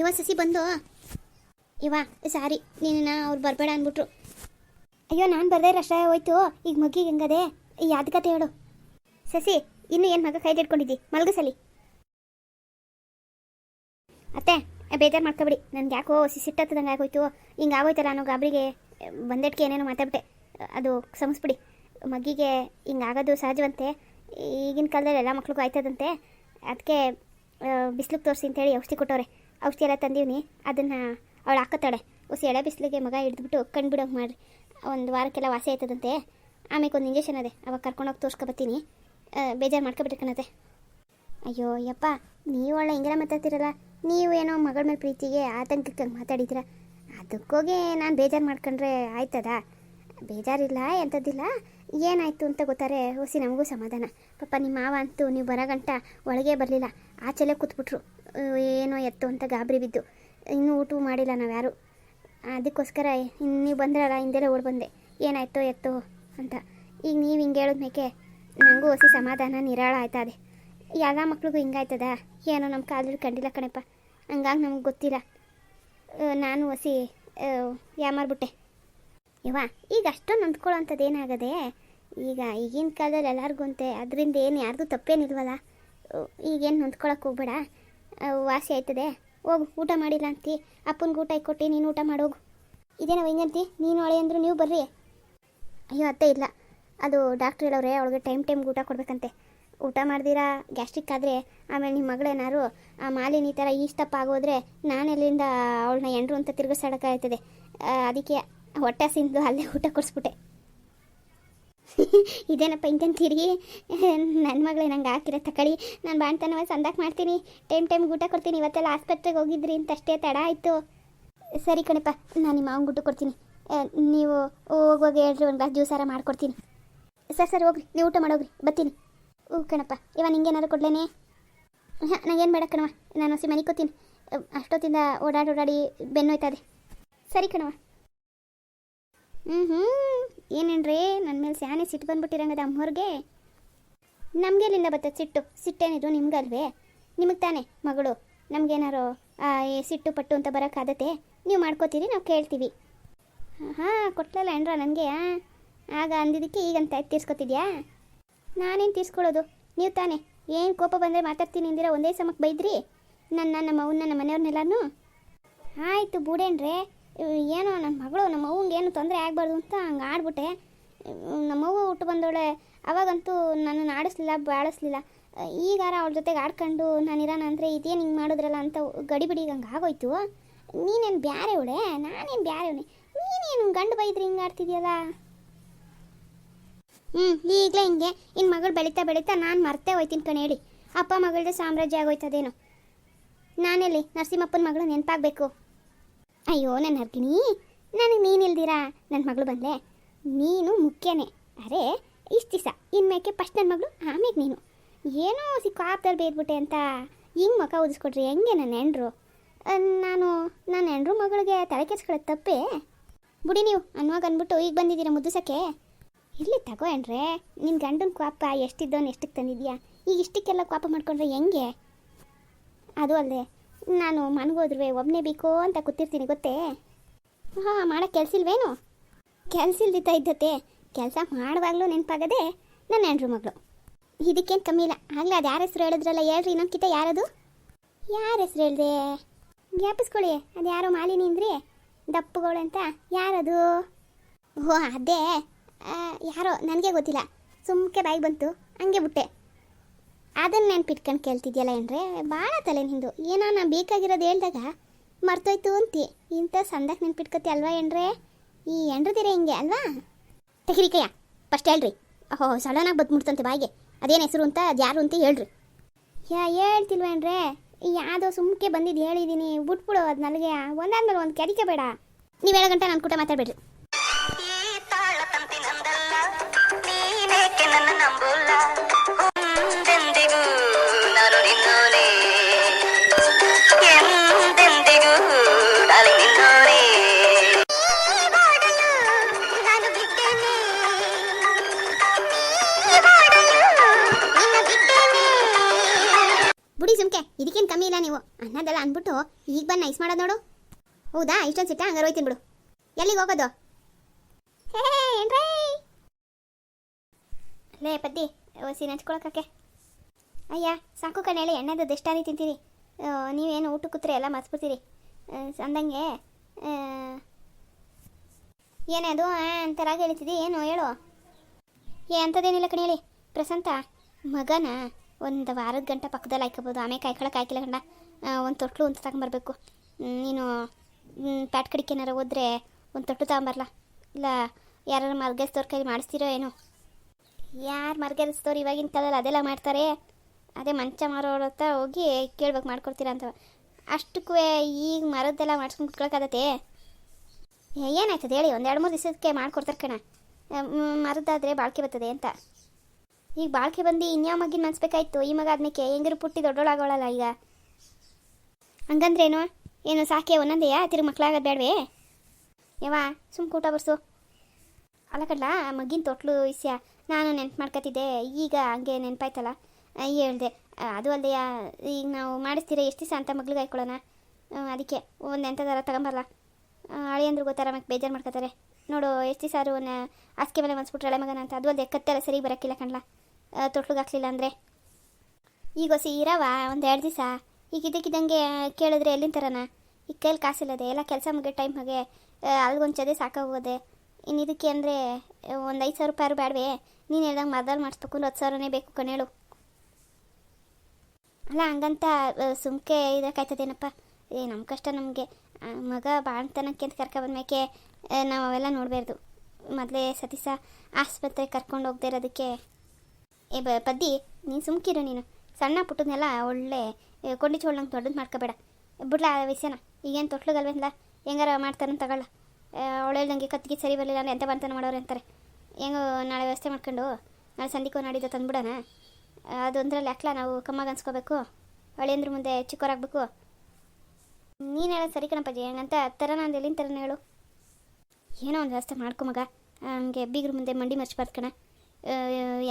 ಇವ ಸಸಿ ಬಂದು, ಇವ, ಸಾರಿ, ನೀನು ಅವ್ರು ಬರಬೇಡ ಅಂದ್ಬಿಟ್ರು. ಅಯ್ಯೋ, ನಾನು ಬರ್ದೇ ಅಷ್ಟೇ ಹೋಯ್ತು. ಈಗ ಮಗ್ಗಿಗೆ ಹೆಂಗದೆ? ಯಾವ್ದು ಕತೆ ಹೇಳು. ಸಸಿ, ಇನ್ನು ಏನು ಮಗ ಕೈದಿಟ್ಕೊಂಡಿದ್ದಿ? ಮಲ್ಗಸಲಿ ಅತ್ತೆ, ಬೇಜಾರು ಮಾಡ್ಕೊಬಿಡಿ. ನನಗೆ ಯಾಕೋ ಸಿಟ್ಟತ್ತದಂಗೆ ಆಗೋಯ್ತು. ಹಿಂಗೆ ಆಗೋಯ್ತಲ್ಲ ನಾನು ಗಾಬರಿಗೆ ಬಂದಟ್ಕೆ ಏನೇನೋ ಮಾತಾಡ್ಬಿಟ್ಟೆ. ಅದು ಸಮಸ್ಬಿಡಿ ಮಗ್ಗಿಗೆ ಹಿಂಗೆ ಆಗೋದು ಸಹಜವಂತೆ. ಈಗಿನ ಕಾಲದಲ್ಲಿ ಎಲ್ಲ ಮಕ್ಳಿಗೂ ಆಯ್ತದಂತೆ. ಅದಕ್ಕೆ ಬಿಸಿಲಿಗೆ ತೋರಿಸಿ ಅಂತೇಳಿ ಔಷಧಿ ಕೊಟ್ಟವ್ರೆ. ಔಷಧಿ ಎಲ್ಲ ತಂದೀವಿ ಅದನ್ನು ಅವಳು ಹಾಕತ್ತಾಳೆ. ಹೊಸ ಎಳೆ ಬಿಸಿಲಿಗೆ ಮಗ ಹಿಡಿದ್ಬಿಟ್ಟು ಬಿಡೋಕೆ ಮಾಡ್ರಿ. ಒಂದು ವಾರಕ್ಕೆಲ್ಲ ವಾಸಿ ಆಯ್ತದಂತೆ. ಆಮೇಲೆ ಒಂದು ಇಂಜೆಕ್ಷನ್ ಅದೇ. ಅವಾಗ ಕರ್ಕೊಂಡೋಗಿ ತೋರ್ಸ್ಕೊಬತ್ತೀನಿ ಬೇಜಾರು ಮಾಡ್ಕೊಬಿಟ್ರಿ ಕಣತೆ. ಅಯ್ಯೋ, ಯಪ್ಪ, ನೀವು ಒಳ್ಳೆ ಹಿಂಗೆಲ್ಲ ಮಾತಾಡ್ತಿರಲ್ಲ? ನೀವು ಏನೋ ಮಗಳ ಮೇಲೆ ಪ್ರೀತಿಗೆ ಆತಂಕಕ್ಕೆ ಮಾತಾಡಿದ್ದೀರ ಅದಕ್ಕೋಗಿ ನಾನು ಬೇಜಾರು ಮಾಡ್ಕೊಂಡ್ರೆ ಆಯ್ತದ? ಬೇಜಾರಿಲ್ಲ, ಎಂಥದ್ದಿಲ್ಲ. ಏನಾಯಿತು ಅಂತ ಗೊತ್ತಾರೆ ಹೊಸಿ ನಮಗೂ ಸಮಾಧಾನ. ಪಾಪ ನಿಮ್ಮ ಮಾವ ಅಂತೂ ನೀವು ಬರೋ ಗಂಟ ಒಳಗೆ ಬರಲಿಲ್ಲ. ಆಚೆಲೆ ಕೂತ್ಬಿಟ್ರು. ಏನೋ ಎತ್ತು ಅಂತ ಗಾಬರಿ ಬಿದ್ದು. ಇನ್ನೂ ಊಟ ಮಾಡಿಲ್ಲ ನಾವು ಯಾರು ಅದಕ್ಕೋಸ್ಕರ ನೀವು ಬಂದ್ರಲ್ಲ, ಹಿಂದೆಲ್ಲ ಓಡ್ ಬಂದೆ. ಏನಾಯ್ತೋ ಎತ್ತೋ ಅಂತ. ಈಗ ನೀವು ಹಿಂಗೆ ಹೇಳಿದ್ಮೇಕೆ ನನಗೂ ಹೊಸಿ ಸಮಾಧಾನ ನಿರಾಳ ಆಯ್ತದೆ ಎಲ್ಲ ಮಕ್ಳಿಗೂ ಹಿಂಗಾಯ್ತದ? ಏನೋ ನಮ್ಮ ಕಾಲದಲ್ಲಿ ಕಂಡಿಲ್ಲ ಕಣಪ್ಪ. ಹಂಗಾಗಿ ನಮ್ಗೆ ಗೊತ್ತಿಲ್ಲ. ನಾನು ಹೊಸಿ ಯಾಮಾರ್ಬಿಟ್ಟೆ ಇವ ಈಗ ಅಷ್ಟೊಂದು ಅಂದ್ಕೊಳ್ಳೋಂಥದ್ದು ಏನಾಗದೆ? ಈಗ ಈಗಿನ ಕಾಲದಲ್ಲಿ ಎಲ್ಲರಿಗೂ ಅಂತೆ ಅದರಿಂದ ಏನು ಯಾರಿಗೂ ತಪ್ಪೇನಿಲ್ವಲ್ಲ ಈಗೇನು ನೊಂದ್ಕೊಳಕ್ಕೆ ಹೋಗ್ಬೇಡ. ವಾಸಿ ಆಯ್ತದೆ. ಹೋಗು, ಊಟ ಮಾಡಿಲ್ಲ ಅಂತಿ. ಅಪ್ಪನಿಗೆ ಊಟ ಕೊಟ್ಟು, ನೀನು ಊಟ ಮಾಡೋಗು ಇದೇನೋ ಹಿಂಗಂತಿ ನೀನು ಹೊಳೆ ಅಂದರು ನೀವು ಬರ್ರಿ. ಅಯ್ಯೋ, ಅತ್ತೆ ಇಲ್ಲ. ಅದು ಡಾಕ್ಟ್ರ್ ಹೇಳೋರೆ ಅವಳಿಗೆ ಟೈಮ್ ಟೈಮ್ಗೆ ಊಟ ಕೊಡಬೇಕಂತೆ. ಊಟ ಮಾಡ್ದಿರಾ ಗ್ಯಾಸ್ಟ್ರಿಕ್ ಆದರೆ, ಆಮೇಲೆ ನಿಮ್ಮ ಮಗಳೇನಾರು ಆ ಮಾಲಿನ ಈ ಥರ ಈಷ್ಟಪ್ಪ ಆಗೋದ್ರೆ ನಾನೆಲ್ಲಿಂದ ಅವಳನ್ನ ಎಂಡ್ರು ಅಂತ ತಿರುಗಿಸಾಡೋಕ್ಕಾಗ್ತದೆ. ಅದಕ್ಕೆ ಹೊಟ್ಟೆ ಸಿಂದು ಅಲ್ಲೇ ಊಟ ಕೊಡಿಸ್ಬಿಟ್ಟೆ. ಇದೇನಪ್ಪ ಹಿಂಗಂತೀರಿ ನನ್ನ ಮಗಳೇ ನಂಗೆ ಹಾಕಿರೋ ತಕಳಿ. ನಾನು ಬಾಣ್ತನವ ಸಂದಾಕ್ ಮಾಡ್ತೀನಿ. ಟೈಮ್ ಟೈಮ್ ಊಟ ಕೊಡ್ತೀನಿ. ಇವತ್ತೆಲ್ಲ ಆಸ್ಪತ್ರೆಗೆ ಹೋಗಿದ್ರಿ ಅಂತ ಅಷ್ಟೇ ತಡ ಆಯಿತು. ಸರಿ ಕಣಪ್ಪ, ನಾನು ನಿಮ್ಮ ಮಾವನ ಊಟ ಕೊಡ್ತೀನಿ. ನೀವು ಹೋಗುವಾಗ ಹೇಳ್ರಿ, ಒಂದು ಗ್ಲಾಸ್ ಜ್ಯೂಸಾರ ಮಾಡ್ಕೊಡ್ತೀನಿ. ಸರ್ ಸರ್, ಹೋಗ್ರಿ. ನೀವು ಊಟ ಮಾಡೋಗ್ರಿ. ಬರ್ತೀನಿ. ಹ್ಞೂ ಕಣಪ್ಪ. ಇವ ನಿಂಗೇನಾರು ಕೊಡ್ಲೇನೆ? ಹಾಂ, ನಂಗೇನು ಬೇಡ ಕಣವ ನಾನು ಹಸಿ ಮನೆ ಕೂತೀನಿ. ಅಷ್ಟೊತ್ತಿಂದ ಓಡಾಡಿ ಓಡಾಡಿ ಬೆನ್ನೋಯ್ತದೆ ಸರಿ ಕಣವ ಹ್ಞೂ ಹ್ಞೂ ಏನೇನ್ರಿ? ನನ್ನ ಮೇಲೆ ಸ್ಯಾನೆ ಸಿಟ್ಟು ಬಂದ್ಬಿಟ್ಟಿರಂಗದ ಅಮ್ಮವ್ರಿಗೆ ನಮಗೆ ಎಲ್ಲಿಂದ ಬರ್ತದೆ ಸಿಟ್ಟು? ಸಿಟ್ಟೇನಿದ್ರು ನಿಮ್ಗಲ್ವೇ? ನಿಮಗೆ ತಾನೇ, ಮಗಳು? ನಮಗೇನಾರು ಸಿಟ್ಟು ಪಟ್ಟು ಅಂತ ಬರೋಕ್ಕಾಗತ್ತೆ ನೀವು ಮಾಡ್ಕೋತೀರಿ, ನಾವು ಕೇಳ್ತೀವಿ. ಹಾಂ, ಕೊಟ್ಲಲ್ಲ ಏನ್ರ ನನಗೆ ಆಗ ಅಂದಿದ್ದಕ್ಕೆ ಈಗಂತ ತೀರ್ಸ್ಕೊತಿದ್ಯಾ? ನಾನೇನು ತೀರ್ಸ್ಕೊಳ್ಳೋದು? ನೀವು ತಾನೇ, ಏನು ಕೋಪ ಬಂದರೆ ಮಾತಾಡ್ತೀನಿ ಅಂದಿರ ಒಂದೇ ಸಮಕ್ಕೆ ಬೈದ್ರಿ? ನನ್ನ, ನಮ್ಮ ಅವನ್ನ ನಮ್ಮ ಮನೆಯವ್ರನ್ನೆಲ್ಲನೂ ಆಯಿತು, ಬೂಡೇನ್ರೆ. ಏನೋ ನನ್ನ ಮಗಳು ನಮ್ಮ ಅವ್ವಂಗೆ ಏನು ತೊಂದರೆ ಆಗಬಾರ್ದು ಅಂತ ಹಂಗೆ ಆಡ್ಬಿಟ್ಟೆ. ನಮ್ಮವ್ವ ಹುಟ್ಟು ಬಂದವಳೆ ಅವಾಗಂತೂ ನನ್ನನ್ನು ಆಡಿಸ್ಲಿಲ್ಲ, ಬಾಳಿಸ್ಲಿಲ್ಲ. ಈಗಾರ ಅವಳ ಜೊತೆಗೆ ಆಡ್ಕೊಂಡು ನಾನು ಇರೋಣ ಅಂದರೆ ಇದೇನು ಹಿಂಗೆ ಮಾಡಿದ್ರಲ್ಲ ಅಂತ ಗಡಿಬಿಡಿ ಹಂಗೆ ಆಗೋಯ್ತು. ನೀನೇನು ಬ್ಯಾರೆ ಅವಳೆ? ನಾನೇನು ಬ್ಯಾರೆವನೆ ನೀನೇನು ಗಂಡು ಬೈದ್ರೆ ಹಿಂಗೆ ಆಡ್ತಿದ್ಯಲ್ಲ? ಹ್ಞೂ ಈಗಲೇ ಹಿಂಗೆ. ಇನ್ನು ಮಗಳು ಬೆಳೀತಾ ಬೆಳೀತಾ ನಾನು ಮರ್ತೇ ಹೋಯ್ತೀನಿ ಕಣೆ ಹೇಳಿ. ಅಪ್ಪ ಮಗಳದೇ ಸಾಮ್ರಾಜ್ಯ ಆಗೋಯ್ತದೇನೋ. ನಾನೆಲ್ಲಿ ನರಸಿಂಹಪ್ಪನ ಮಗಳು ನೆನಪಾಗಬೇಕು. ಅಯ್ಯೋ ನನ್ನ ಹರ್ಗಿಣಿ ನನಗೆ ನೀನು ಇಲ್ದಿರಾ? ನನ್ನ ಮಗಳು ಬಂದೆ. ನೀನು ಮುಖ್ಯನೇ. ಅರೆ, ಇಷ್ಟು ದಿವಸ. ಇನ್ಮೇಕೆ ಫಸ್ಟ್ ನನ್ನ ಮಗಳು ಆಮೇಲೆ ನೀನು. ಏನೋ ಸಿಕ್ಕಾಪ್ದಲ್ಲಿ ಬೇದ್ಬಿಟ್ಟೆ ಅಂತ. ಹಿಂಗೆ ಮಕ ಉದಿಸ್ಕೊಟ್ರಿ ಹೆಂಗೆ ನನ್ನ ಹೆಂಡ್ರು? ನಾನು ನನ್ನ ಹೆಂಡ್ರು ಮಗಳಿಗೆ ತಲೆ ಕೆಡ್ಸ್ಕೊಳ್ಳೋದು ತಪ್ಪೇ? ಬಿಡಿ ನೀವು ಅನ್ವಾಗ ಅಂದ್ಬಿಟ್ಟು ಈಗ ಬಂದಿದ್ದೀರಾ ಮುದ್ದಿಸೋಕ್ಕೆ? ಇರಲಿ ತಗೋ ಏನ್ರೆ ನಿನ್ನ ಗಂಡನ ಕ್ವಾಪ ಎಷ್ಟಿದ್ದವನು ಎಷ್ಟಕ್ಕೆ ತಂದಿದ್ಯಾ? ಈಗ ಇಷ್ಟಕ್ಕೆಲ್ಲ ಕ್ವಾಪ ಮಾಡ್ಕೊಂಡ್ರೆ ಹೆಂಗೆ? ಅದು ಅಲ್ಲದೆ ನಾನು ಮನಗೋದ್ರೆ ಒಬ್ಬನೇ ಬೇಕು ಅಂತ ಕೂತಿರ್ತೀನಿ, ಗೊತ್ತೇ? ಹಾಂ ಮಾಡೋ ಕೆಲಸ ಇಲ್ವೇನು? ಕೆಲಸ ಇಲ್ದಿತ್ತ ಇದ್ದತ್ತೆ ಕೆಲಸ ಮಾಡುವಾಗಲೂ ನೆನಪಾಗದೆ ನನ್ನ ಹೆಂಡ್ರು ಮಗಳು. ಇದಕ್ಕೇನು ಕಮ್ಮಿ ಇಲ್ಲ. ಆಗಲೇ ಅದು ಯಾರ ಹೆಸ್ರು ಹೇಳಿದ್ರಲ್ಲ ಹೇಳ್ರಿ ಇನ್ನೊಂದ್ಕಿತ ಯಾರದು? ಯಾರ ಹೆಸ್ರು ಹೇಳಿದೆ? ಜ್ಞಾಪಿಸ್ಕೊಳ್ಳಿ, ಅದು ಯಾರೋ ಮಾಲಿನಿ ಅಂದ್ರಿ? ದಪ್ಪುಗಳು ಅಂತ? ಯಾರದು? ಓ, ಅದೇ. ಯಾರೋ, ನನಗೆ ಗೊತ್ತಿಲ್ಲ. ಸುಮ್ಕೆ ಬಾಯಿ ಬಂತು, ಹಂಗೆ ಬಿಟ್ಟೆ. ಅದನ್ನ ನೆನ್ಪಿಟ್ಕೊಂಡು ಕೇಳ್ತಿದ್ಯಲ್ಲ ಏನ್ರೆ? ಭಾಳ ತಲೆ ನಿಂದು. ಏನೋ ನಾ ಬೇಕಾಗಿರೋದು ಹೇಳ್ದಾಗ ಮರ್ತೋಯ್ತು ಅಂತಿ. ಇಂಥ ಸಂದಕ್ಕೆ ನೆನ್ಪಿಟ್ಕೊತಿ ಅಲ್ವಾ ಏನ್ರೆ? ಈ ಎಂಡ್ರದಿರ ಹಿಂಗೆ, ಅಲ್ವಾ? ತೆಗಿರಿಕಯ್ಯ ಫಸ್ಟ್ ಹೇಳ್ರಿ. ಓಹೋ ಸಡನ್ನಾಗಿ ಬದ್ಮುಡ್ತಂತೆ ಬಾಯಿಗೆ. ಅದೇನು ಹೆಸರು ಅಂತ, ಅದು ಯಾರು ಅಂತ ಹೇಳ್ರಿ. ಯಾ ಹೇಳ್ತಿಲ್ವೇನ್ರೆ ಯಾವುದೋ ಸುಮ್ಕೆ ಬಂದಿದ್ದು ಹೇಳಿದ್ದೀನಿ ಬಿಟ್ಬಿಡು ಅದು ನನಗೆ ಒಂದಾದ್ಮೇಲೆ ಒಂದು ಕೆಡಿಕೆ ಬೇಡ ನೀವು ಹೇಳೋ ಗಂಟೆ ನಾನು ಕೂಟ ಮಾತಾಡ್ಬೇಡ್ರಿ. ಸುಮ್ಕೆ ಇದಕ್ಕೇನು ಕಮ್ಮಿ ಇಲ್ಲ ನೀವು. ಅನ್ನೋದೆಲ್ಲ ಅಂದ್ಬಿಟ್ಟು ಈಗ ಬಂದು ನೈಸ್ ಮಾಡೋದು ನೋಡು. ಹೌದಾ? ಇಷ್ಟೊಂದು ಸಿಟ್ಟೆ ಹಂಗಾರೆ ಹೋಯ್ತೀನಿ ಬಿಡು. ಎಲ್ಲಿಗೆ ಹೋಗೋದು? ಲೇ ಪದ್ದಿ ಒಸಿ ನೆಚ್ಕೊಳಕ್ಕೆ ಅಯ್ಯ ಸಾಕು ಕಣೇಳಿ ಎಣ್ಣೆದು ದಷ್ಟಾರಿ ತಿಂತೀರಿ. ನೀವೇನು ಊಟ ಕೂತ್ರೆ ಎಲ್ಲ ಮರ್ಸ್ಬಿಡ್ತೀರಿ. ಅಂದಂಗೆ ಆ, ಏನೇ ಅದು ಆ, ಅಂತರಾಗ ಹೇಳ್ತಿದ್ದಿ ಏನು ಹೇಳು. ಏ ಅಂಥದ್ದೇನಿಲ್ಲ ಕಣಿ ಹೇಳಿ. ಪ್ರಶಾಂತ ಮಗನ? ಒಂದು ವಾರದ ಗಂಟೆ ಪಕ್ಕದಲ್ಲಿ ಹಾಯ್ಕೋಬೋದು ಆಮೇಲೆ ಕಾಯ್ಕೊಳಕ್ಕೆ ಹಾಕಿಲ್ಲ ಗಂಡ. ಒಂದು ತೊಟ್ಲು ಅಂತ ತಗೊಂಬರ್ಬೇಕು. ನೀನು ಪ್ಯಾಟ್ ಕಡಿಕೆ ಏನಾರು ಹೋದ್ರೆ ಒಂದು ತೊಟ್ಟು ತಗೊಂಬರಲ್ಲ ಇಲ್ಲ ಯಾರು ಮರ್ಗೆಸ್ತವ್ರ ಕೈ ಮಾಡಿಸ್ತೀರೋ ಏನೋ? ಯಾರು ಮರ್ಗೆಸ್ತವ್ರು ಇವಾಗಿನ ಕಾಲದಲ್ಲಿ ಅದೆಲ್ಲ ಮಾಡ್ತಾರೆ? ಅದೇ ಮಂಚ ಮಾರೋರ ಹತ್ರ ಹೋಗಿ ಕೇಳ್ಬೇಕು, ಮಾಡ್ಕೊಡ್ತೀರಾ ಅಂತ. ಅಷ್ಟಕ್ಕೂ ಈಗ ಮರದ್ದೆಲ್ಲ ಮಾಡ್ಸ್ಕೊಂಡು ಕುತ್ಕೊಳಕ್ಕಾಗತ್ತೆ? ಏನಾಯ್ತದೆ ಹೇಳಿ, ಒಂದು ಎರಡು ಮೂರು ದಿವಸಕ್ಕೆ ಮಾಡ್ಕೊಡ್ತಾರೆ ಕಣ. ಮರದ್ದಾದರೆ ಬಾಳ್ಕೆ ಬರ್ತದೆ ಅಂತ. ಈಗ ಬಾಳ್ಕೆ ಬಂದು ಇನ್ಯಾವ ಮಗಿನ ಅನ್ಸ್ಬೇಕಾಯ್ತು ಈ ಮಗ ಅದನ್ನಕ್ಕೆ ಹೆಂಗಿರು ಪುಟ್ಟಿ ದೊಡ್ಡೋಳಾಗೋಳಲ್ಲ ಈಗ. ಹಂಗಂದ್ರೇನು? ಏನು ಸಾಕೆ ಒಂದೊಂದೇಯಾ ತಿರುಗಿ ಮಕ್ಳಾಗೋದು ಬೇಡವೇ ಯವಾ ಸುಮ್ ಕೂಟ ಬರ್ಸು. ಅಲ್ಲ ಕಡ್ಲ ಮಗಿನ ತೊಟ್ಲು ವಿಷಯ ನಾನು ನೆನ್ಪು ಮಾಡ್ಕೊತಿದ್ದೆ ಈಗ ಹಂಗೆ ನೆನಪಾಯ್ತಲ್ಲ. ಹೇಳ್ದೆ. ಅದು ಅಲ್ಲದೆ ಈಗ ನಾವು ಮಾಡಿಸ್ತೀರ ಎಷ್ಟು ದಿವಸ ಅಂತ ಮಗ್ಳಿಗೆ ಹಾಕೊಳ್ಳೋಣ ಅದಕ್ಕೆ, ಒಂದು ಎಂಥದಾರ ತಗೊಂಬರಲ್ಲ ಅಳಿಯಂದ್ರು ಗೊತ್ತಾರ, ಮತ್ತೆ ಬೇಜಾರು ಮಾಡ್ಕೋತಾರೆ ನೋಡು, ಎಷ್ಟು ದಿವಸ ಅವನ ಹಾಸಿಗೆ ಮೇಲೆ ಮನ್ಸ್ಬಿಟ್ರೆ ಹಳೆ ಮಗನ ಅಂತ. ಅದು ಅಲ್ಲದೆ ಕತ್ತೆಲ್ಲ ಸರಿ ಬರೋಕ್ಕಿಲ್ಲ ಕಣ್ಲ. ತೊಟ್ಲಿಗೆ ಹಾಕ್ಲಿಲ್ಲ ಅಂದರೆ? ಈಗ ಹೊಸಿ ಇರವ ಒಂದು ಎರಡು ದಿವಸ. ಈಗ ಇದಕ್ಕಿದ್ದಂಗೆ ಕೇಳಿದ್ರೆ ಎಲ್ಲಿಂದ ಥರನ ಈಗ ಕೈಲಿ ಕಾಸಿಲ್ಲದೆ, ಎಲ್ಲ ಕೆಲಸ ಮುಗಿಯೋ ಟೈಮ್ ಹಾಗೆ ಅಲ್ಗೊಂಚದೆ ಸಾಕಾಗೋದೆ. ಇನ್ನು ಇದಕ್ಕೆ ಅಂದರೆ ಒಂದು ಐದು ಸಾವಿರ ರೂಪಾಯಿ ಬೇಡವೆ ನೀನು ಹೇಳ್ದಂಗೆ ಮರ್ದಲ್ಲಿ ಮಾಡಿಸ್ಬೇಕು ಅಂದ್ರೆ ಹತ್ತು ಸಾವಿರನೇ ಬೇಕು ಕಣೇಳು ಅಲ್ಲ, ಹಂಗಂತ ಸುಮ್ಕೆ ಇದಕ್ಕಾಯ್ತದೇನಪ್ಪ? ಏ ನಮ್ಮ ಕಷ್ಟ ನಮಗೆ. ಮಗ ಬಾಣ್ತನಕ್ಕೆ ಅಂತ ಕರ್ಕೊ ಬಂದ್ಮೇಕೆ ನಾವು ಅವೆಲ್ಲ ನೋಡಬಾರ್ದು. ಮೊದಲೇ ಸತೀಸ ಆಸ್ಪತ್ರೆಗೆ ಕರ್ಕೊಂಡು ಹೋಗದೆ ಇರೋದಕ್ಕೆ. ಏ ಪದ್ದಿ, ನೀನು ಸುಮ್ಕಿರು ನೀನು. ಸಣ್ಣ ಪುಟ್ಟದ್ನೆಲ್ಲ ಒಳ್ಳೆ ಕೊಂಡಿ ಚೋಳ್ನಂಗೆ ದೊಡ್ಡದು ಮಾಡ್ಕೋಬೇಡ. ಬಿಡ್ಲಾ ಆ ವಿಷಯನ. ಈಗೇನು ತೊಟ್ಲುಗಲ್ವೇನಿಲ್ಲ ಹೆಂಗಾರ ಮಾಡ್ತಾನೆ ತಗೊಳ್ಳ. ಅವಳು ಹೇಳ್ದಂಗೆ ಕತ್ತಿಗೆ ಸರಿ ಬರಲಿಲ್ಲ ಅಂದರೆ ಎಂತ ಬಂತನ ಮಾಡೋರು ಅಂತಾರೆ. ಹೆಂಗೋ ನಾಳೆ ವ್ಯವಸ್ಥೆ ಮಾಡ್ಕೊಂಡು, ನಾಳೆ ಸಂಧಿಕೋ ನಾಡಿದ್ದು ತಂದ್ಬಿಡೋಣ. ಅದೊಂದರಲ್ಲಿ ಯಾಕಲ ನಾವು ಕಮ್ಮಾಗ ಅನ್ಸ್ಕೋಬೇಕು. ಒಳ್ಳೆಂದ್ರ ಮುಂದೆ ಚಿಕ್ಕವರಾಗಬೇಕು ನೀನು ಹೇಳೋದು ಸರಿ ಕಣಪ್ಪಾಜಿ, ಹೆಂಗಂತ ಥರ ನಾನು ಎಲ್ಲಿನ ಥರನೇ ಹೇಳು. ಏನೋ ಒಂದು ವ್ಯವಸ್ಥೆ ಮಾಡ್ಕೊ ಮಗ. ಹಂಗೆ ಬೀಗ್ರ ಮುಂದೆ ಮಂಡಿ ಮರ್ಚಿ ಕಣ.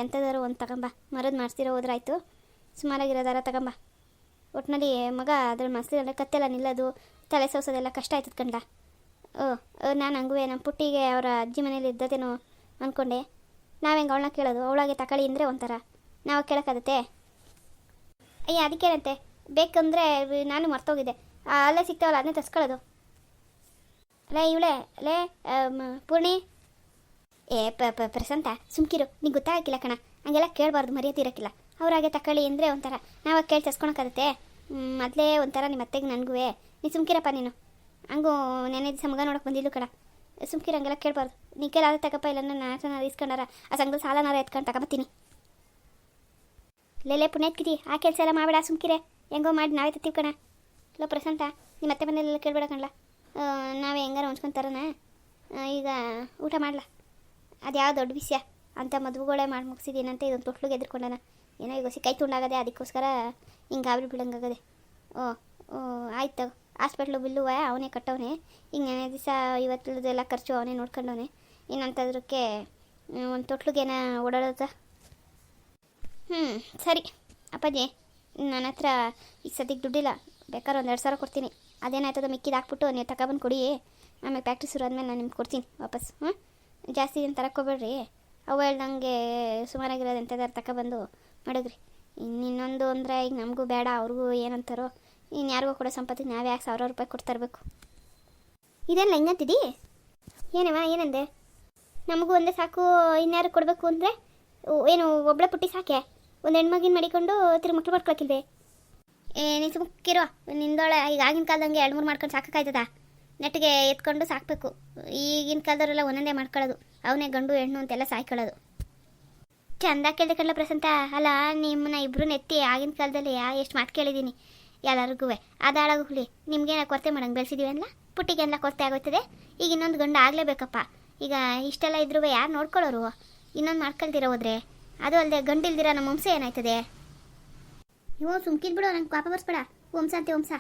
ಎಂಥದಾರು ಒಂದು ತಗೊಂಬ. ಮರದ್ದು ಮಾಡಿಸ್ತಿರೋ ಹೋದ್ರಾಯ್ತು. ಸುಮಾರಾಗಿರೋದಾರ ತಗೊಂಬ. ಒಟ್ಟಿನಲ್ಲಿ ಮಗ ಅದ್ರಲ್ಲಿ ಮಸ್ತಿರಲ್ಲ ಕತ್ತೆಲ್ಲ ನಿಲ್ಲೋದು, ತಲೆ ಸೋಸೋದೆಲ್ಲ ಕಷ್ಟ ಆಯ್ತದ ಕಂಡ. ಓ ನಾನು ಹಂಗೂ ನಮ್ಮ ಪುಟ್ಟಿಗೆ ಅವರ ಅಜ್ಜಿ ಮನೇಲಿ ಇದ್ದದೇನೋ ಅಂದ್ಕೊಂಡೆ ನಾವು ಹೆಂಗೆ ಅವಳನ್ನ ಕೇಳೋದು? ಅವಳಾಗೆ ತಕಳಿ ಅಂದರೆ ಒಂಥರ. ನಾವು ಕೇಳೋಕ್ಕಾಗತ್ತೆ? ಅಯ್ಯ ಅದಕ್ಕೇನಂತೆ ಬೇಕಂದರೆ ನಾನು ಮರ್ತೋಗಿದ್ದೆ ಅಲ್ಲೇ ಸಿಗ್ತಾವಲ್ಲ ಅದನ್ನೇ ತರ್ಸ್ಕೊಳ್ಳೋದು. ಅಲ್ಲ ಇವಳೆ ಅಲ್ಲೇ ಪೂರ್ಣಿ. ಏ, ಪ ಪ ಪ್ರಶಾಂತ ಸುಮ್ಕಿರು, ನಿಂಗೆ ಗೊತ್ತಾಗಿಲ್ಲ ಕಣ. ಹಂಗೆಲ್ಲ ಕೇಳಬಾರ್ದು, ಮರ್ಯಾದೆ ಇರೋಕ್ಕಿಲ್ಲ. ಅವ್ರಾಗೆ ತಕೊಳ್ಳಿ ಅಂದರೆ ಒಂಥರ. ನಾವು ಕೇಳಿ ತಸ್ಕೊಳಕ್ಕಾಗತ್ತೆ ಮೊದಲೇ ಒಂಥರ ನಿಮ್ಮ ಅತ್ತೆಗೆ ನನಗೂ ನೀ ಸುಮ್ಕಿರಪ್ಪ ನೀನು. ಹಂಗೂ ನೆನೆ ಸಮಗ ಮಗ ನೋಡಕ್ಕೆ ಬಂದಿದ್ದು ಕಣ. ಸುಮ್ಕಿರ, ಹಂಗೆಲ್ಲ ಕೇಳಬಾರ್ದು. ನೀ ಕೇಳಾದ್ರೆ ತಗಪ್ಪ ಇಲ್ಲ ನಾನು ಇಸ್ಕೊಂಡಾರ. ಆ ಸಂಘದ ಸಾಲನಾರ ಎತ್ಕೊಂಡು ತಗೊಂಬತ್ತೀನಿ ಲೇಲೆ ಪುಣ್ಯತ್ಕಿರಿ ಆ ಕೆಲಸ ಎಲ್ಲ ಮಾಡಬೇಡ, ಸುಮ್ಕಿರೆ. ಹೆಂಗೋ ಮಾಡಿ ನಾವೇ ತತ್ತೀವಿ ಕಣ. ಇಲ್ಲ ಪ್ರಶಾಂತ ನಿಮ್ಮ ಅತ್ತೆ ಮನೆಯಲ್ಲೆಲ್ಲ ಕೇಳಬೇಡ ಕಣ್ಲ. ನಾವೇ ಹೆಂಗಾರ ಹೊಂಚ್ಕೊಂತಾರನ ಈಗ ಊಟ ಮಾಡ್ಲಾ? ಅದು ಯಾವ ದೊಡ್ಡ ವಿಷಯ? ಅಂತ ಮದುವೆಗಳೇ ಮಾಡಿ ಮುಗಿಸಿದ್ದೀನಂತ ಇದೊಂದು ತೊಟ್ಲಿಗೆ ಎದ್ಕೊಂಡಾನ ಏನೋ ಈಗ ಕೈ ತುಂಡಾಗದೆ ಅದಕ್ಕೋಸ್ಕರ ಹಿಂಗೆ ಆಬ್ರಿ ಬಿಡಂಗಾಗದೆ ಓ ಓ, ಆಯ್ತು ಹಾಸ್ಪಿಟ್ಲು ಬಿಲ್ಲು ಅವನೇ ಕಟ್ಟವನೇ. ಈಗ ನೆನೆ ದಿವಸ ಇವತ್ತುದೆಲ್ಲ ಖರ್ಚು ಅವನೇ ನೋಡ್ಕೊಂಡವನೆ. ಏನಂತದ್ರಕ್ಕೆ ಒಂದು ತೊಟ್ಲಿಗೇನ ಓಡಾಡೋದ? ಹ್ಞೂ ಸರಿ. ಅಪ್ಪಾಜಿ ನನ್ನ ಹತ್ರ ಈಗ ಸದ್ಯಕ್ಕೆ ದುಡ್ಡಿಲ್ಲ. ಬೇಕಾದ್ರೆ ಒಂದು ಎರಡು ಸಾವಿರ ಕೊಡ್ತೀನಿ. ಅದೇನಾಯ್ತದ ಮಿಕ್ಕಿದ ಹಾಕ್ಬಿಟ್ಟು ನೀವು ತಗೊಬಂದು ಕೊಡಿ. ಆಮೇಲೆ ಪ್ಯಾಕ್ಟ್ರಿ ಶುರು ಆದಮೇಲೆ ನಾನು ನಿಮ್ಗೆ ಕೊಡ್ತೀನಿ ವಾಪಸ್. ಹ್ಞೂ ಜಾಸ್ತಿ ಏನು ತರಕೋಬೇಡ್ರಿ. ಅವು ನನಗೆ ಸುಮಾರಾಗಿರೋದು ಎಂಥದಾರು ತಗೊಬಂದು ಮಾಡಿದ್ರಿ ಇನ್ನು ಇನ್ನೊಂದು ಅಂದರೆ ಈಗ ನಮಗೂ ಬೇಡ, ಅವ್ರಿಗೂ ಏನಂತಾರೋ ಇನ್ನು ಯಾರಿಗೂ ಕೊಡೋ ಸಂಪತ್ತಿಗೆ ನಾವು ಯಾಕೆ ಸಾವಿರ ರೂಪಾಯಿ ಕೊಟ್ಟು ತರಬೇಕು? ಇದೆಲ್ಲ ಹೆಂಗಂತಿದಿ? ಏನವ ಏನಂದೆ? ನಮಗೂ ಒಂದೇ ಸಾಕು ಇನ್ಯಾರು ಕೊಡಬೇಕು ಅಂದರೆ ಏನು ಒಬ್ಬಳ ಪುಟ್ಟಿ ಸಾಕೆ? ಒಂದು ಹೆಣ್ಮಗಿನ ಮಡಿಕೊಂಡು ತಿರುಗಿ ಮಕ್ಳು ಮಾಡ್ಕೊಳಕ್ಕಿಲ್ವೇ ಏ ನೀನು ಸುಮ್ಕಿರೋ, ನಿಂದೊಳೆ, ಈಗ ಆಗಿನ ಕಾಲದಂಗೆ ಎರಡು ಮೂರು ಮಾಡ್ಕೊಂಡು ಸಾಕಾಯ್ತದ ನೆಟ್ಟಿಗೆ ಎತ್ಕೊಂಡು ಸಾಕಬೇಕು. ಈಗಿನ ಕಾಲದವರೆಲ್ಲ ಒಂದೊಂದೇ ಮಾಡ್ಕೊಳ್ಳೋದು. ಅವನೇ ಗಂಡು, ಹೆಣ್ಣು ಅಂತೆಲ್ಲ ಸಾಯ್ಕೊಳ್ಳೋದು. ಚಂದ ಕೇಳಿದೆ ಕಳ್ಳ ಪ್ರಸಂತ ಅಲ್ಲ, ನಿಮ್ಮನ್ನ ಇಬ್ಬರು ನೆತ್ತಿ ಆಗಿನ ಕಾಲದಲ್ಲಿ ಎಷ್ಟು ಮಾತು ಕೇಳಿದ್ದೀನಿ. ಎಲ್ಲರಿಗೂ ಅದಾಳಾಗ ಹುಳಿ ನಿಮ್ಗೇನ ಕೊರತೆ ಮಾಡಂಗೆ ಬೆಳೆಸಿದೀವಿ ಅಲ್ಲ ಪುಟ್ಟಿಗೆಲ್ಲ ಕೊರತೆ ಆಗೋಯ್ತದೆ? ಈಗ ಇನ್ನೊಂದು ಗಂಡು ಆಗಲೇಬೇಕಪ್ಪ. ಈಗ ಇಷ್ಟೆಲ್ಲ ಇದ್ರೂ ಯಾರು ನೋಡ್ಕೊಳ್ಳೋರು ಇನ್ನೊಂದು ಮಾಡ್ಕೊಳ್ದಿರ ಹೋದ್ರೆ? ಅದು ಅಲ್ಲದೆ ಗಂಡಿಲ್ದಿರ ನಮ್ಮ ವಂಶ ಏನಾಯ್ತದೆ? ಸುಮ್ಕಿದ್ ಬಿಡು ನಂಗೆ ಪಾಪ ಬರ್ಸ್ಬೇಡ. ವಂಶ ಅಂತೆ ವಂಶ.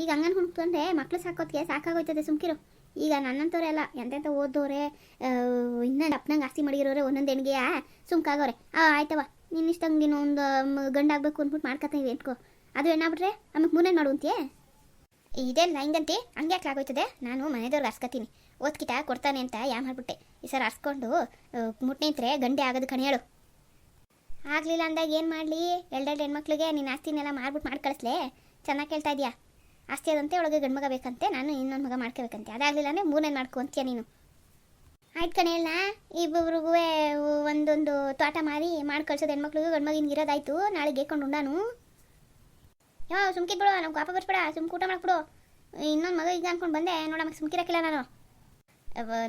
ಈಗ ಹಂಗನ್ ಹುಣ್ಕೊಂಡ್ರೆ ಮಕ್ಳು ಸಾಕೋತ್ಗೆ ಸಾಕಾಗೋಯ್ತದೆ ಸುಮ್ಕಿರು. ಈಗ ನನ್ನಂತವ್ರೆ ಅಲ್ಲ ಎಂತೆಂಥ ಓದೋರೆ ಇನ್ನೊಂದು ಅಪ್ಪನಂಗೆ ಆಸ್ತಿ ಮಾಡಿರೋರೆ ಒಂದೊಂದು ಹೆಣ್ಗೆಯ ಸುಮ್ಕಾಗೋರೆ. ಆ ಆಯ್ತವ ನೀನು ಒಂದು ಗಂಡಾಗಬೇಕು ಅಂದ್ಬಿಟ್ಟು ಮಾಡ್ಕೊತಾ ಇದೆ ಎತ್ಕೋ ಅದು ಏನಾಗ್ಬಿಟ್ರೆ ಆಮೇಲೆ ಮೂನೇ ಮಾಡುವಂತೀಯೇ ಇದೆಲ್ಲ ಹಿಂಗಂತೆ ಹಂಗೆ ಯಾಕೆ ಆಗೋಯ್ತದೆ ನಾನು ಮನೆದವ್ರಿಗೆ ಅರ್ಸ್ಕೊತೀನಿ ಓದ್ಕಿಟ ಕೊಡ್ತಾನೆ ಅಂತ ಯಾ ಮಾಡ್ಬಿಟ್ಟೆ ಈ ಸರ್ ಅರ್ಸ್ಕೊಂಡು ಮುಟ್ ನಿಂತ್ರೆ ಗಂಡೆ ಆಗೋದು ಹೇಳು. ಆಗಲಿಲ್ಲ ಅಂದಾಗ ಏನು ಮಾಡಲಿ? ಎರಡೆರಡು ಹೆಣ್ಮಕ್ಳಿಗೆ ನಿನ್ನ ಆಸ್ತಿನೆಲ್ಲ ಮಾರ್ಬಿಟ್ಟು ಮಾಡಿ ಕಳಿಸ್ಲೆ ಚೆನ್ನಾಗಿ ಕೇಳ್ತಾ ಇದೆಯಾ? ಆಸ್ತಿ ಅದಂತೆ, ಒಳಗೆ ಗಂಡು ಮಗ ಬೇಕಂತೆ, ನಾನು ಇನ್ನೊಂದು ಮಗ ಮಾಡ್ಕೋಬೇಕಂತೆ. ಅದಾಗಲಿಲ್ಲ ಅಂದರೆ ಮೂರನೇ ಮಾಡ್ಕೊ ಅಂತೀಯ ನೀನು? ಆಯ್ತು ಕಣೆ ಇಲ್ಲ ಇಬ್ಬರಿಗೂ ಒಂದೊಂದು ತೋಟ ಮಾರಿ ಮಾಡಿ ಕಳ್ಸೋದು ಹೆಣ್ಮಕ್ಳಿಗೂ ಗಂಡು ಮಗಿನ ಇರೋದಾಯ್ತು, ನಾಳೆ ಗೇಕೊಂಡು ಉಂಡಾನು. ಯಾವ ಸುಮ್ಕಿದ್ಬಿಡು ನಾವು ಕಾಪ ಬರ್ಸ್ಬೇಡ, ಸುಮ್ಕೆ ಊಟ ಮಾಡ್ಬಿಡು ಇನ್ನೊಂದು ಮಗ ಈಗ ಅನ್ಕೊಂಡು ಬಂದೆ, ನೋಡಮ್ಮ, ಸುಮ್ಕಿರಕ್ಕಿಲ್ಲ ನಾನು.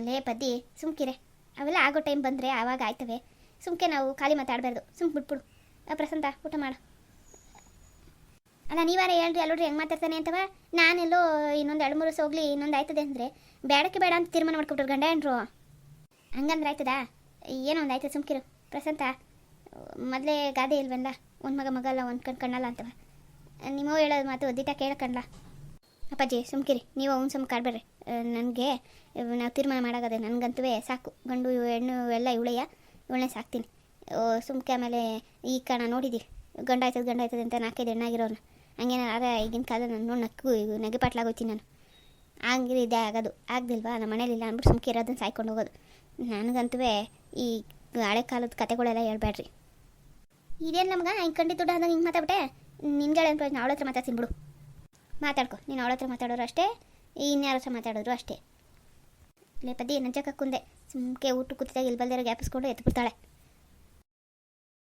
ಲೇ ಪದ್ದಿ, ಸುಮ್ಕಿರೆ. ಅವೆಲ್ಲ ಆಗೋ ಟೈಮ್ ಬಂದರೆ ಆವಾಗ ಆಯ್ತವೆ. ಸುಮ್ಕೆ ನಾವು ಖಾಲಿ ಮಾತಾಡಬಾರ್ದು, ಸುಮ್ಕೆ ಬಿಟ್ಬಿಡು. ಪ್ರಸಂತ ಊಟ ಮಾಡು. ಅಲ್ಲ ನೀವಾರ ಹೇಳ್ರಿ ಅಲ್ಲೋಡ್ರಿ ಹೆಂಗೆ ಮಾತಾಡ್ತಾನೆ ಅಂತವ? ನಾನೆಲ್ಲೋ ಇನ್ನೊಂದು ಎರಡು ಮೂರು ಹೋಗ್ಲಿ, ಇನ್ನೊಂದು ಆಯ್ತದೆ ಅಂದರೆ ಬೇಡಕ್ಕೆ ಬೇಡ ಅಂತ ತೀರ್ಮಾನ ಮಾಡ್ಕೊಟ್ರು ಗಂಡ ಏನ್ರು? ಹಂಗಂದ್ರೆ ಆಯ್ತದಾ? ಏನೋ ಒಂದು ಆಯ್ತದ, ಸುಮ್ಕಿರು. ಪ್ರಶಾಂತ, ಮೊದಲೇ ಗಾದೆ ಇಲ್ವಲ್ಲ ಒಂದು ಮಗ ಮಗ ಅಲ್ಲ, ಒಂದು ಕಣ್ ಕಣ್ಣಲ್ಲ ಅಂತವ. ನಿಮ್ಮ ಹೇಳೋದು ಮಾತು ದಿಟ ಕೇಳಕಣ್ಲ ಅಪ್ಪಾಜಿ, ಸುಮ್ಕಿರಿ, ನೀವು ಅವ್ನು ಸುಮ್ ಕಾಡ್ಬೇಡ್ರಿ ನನಗೆ ನಾವು ತೀರ್ಮಾನ ಮಾಡಾಗದೆ ನನಗಂತೂ ಸಾಕು. ಗಂಡು, ಹೆಣ್ಣು ಎಲ್ಲ ಇವಳೆಯ ಇವಳನ್ನೇ ಸಾಕ್ತೀನಿ. ಸುಮ್ಕೆ ಆಮೇಲೆ ಈ ಕಣ ನೋಡಿದ್ದೀವಿ ಗಂಡ ಆಯ್ತದ, ಗಂಡ ಆಯ್ತದೆ ಅಂತ ನಾಲ್ಕೈದು ಹೆಣ್ಣಾಗಿರೋನು ಹಂಗೇನ ಆಗ ಈಗಿನ ಕಾಲ ನಾನು ನೋಡಿ ನಕ್ಕು ನಗೆಪಾಟ್ಲಾಗೋಯ್ತೀನಿ ನಾನು. ಹಂಗಿದ್ರೆ ಇದೇ ಆಗೋದು. ಆಗ್ದಿಲ್ವಾ? ನಮ್ಮ ಮನೇಲಿಲ್ಲ ಅಂದ್ಬಿಟ್ಟು ಸುಮ್ಕೆ ಇರೋದನ್ನ ಸಾಯ್ಕೊಂಡು ಹೋಗೋದು. ನನಗಂತೂ ಈ ಹಳೆ ಕಾಲದ ಕತೆಗಳೆಲ್ಲ ಹೇಳ್ಬೇಡ್ರಿ ಇದೇನು ನಮ್ಗೆ? ಹಿಂಗೆ ದುಡ್ಡು ಅಂದಾಗ ಹಿಂಗೆ ಮಾತಾಡ್ಬಿಟ್ಟೆ? ನಿನ್ಗೆ ಏನು ಪ್ರಯೋಜನ ಅವಳ ಹತ್ರ ಮಾತಾಡ್ತೀನಿ ಬಿಡು. ಮಾತಾಡ್ಕೊ. ನೀನು ಅವಳ ಹತ್ರ ಮಾತಾಡೋರು ಅಷ್ಟೇ, ಇನ್ಯಾರ ಹತ್ರ ಮಾತಾಡೋರು ಅಷ್ಟೇ. ಲೇ ಪದಿ ನಂಜಕ್ಕ ಕುಂದೆ. ಸುಮ್ಕೆ ಊಟ ಕೂತಿದಾಗ ಇಲ್ಲಿ ಬಲ್ದಿರೋ ಗ್ಯಾಪಿಸ್ಕೊಂಡು ಎತ್ಬಿಡ್ತಾಳೆ.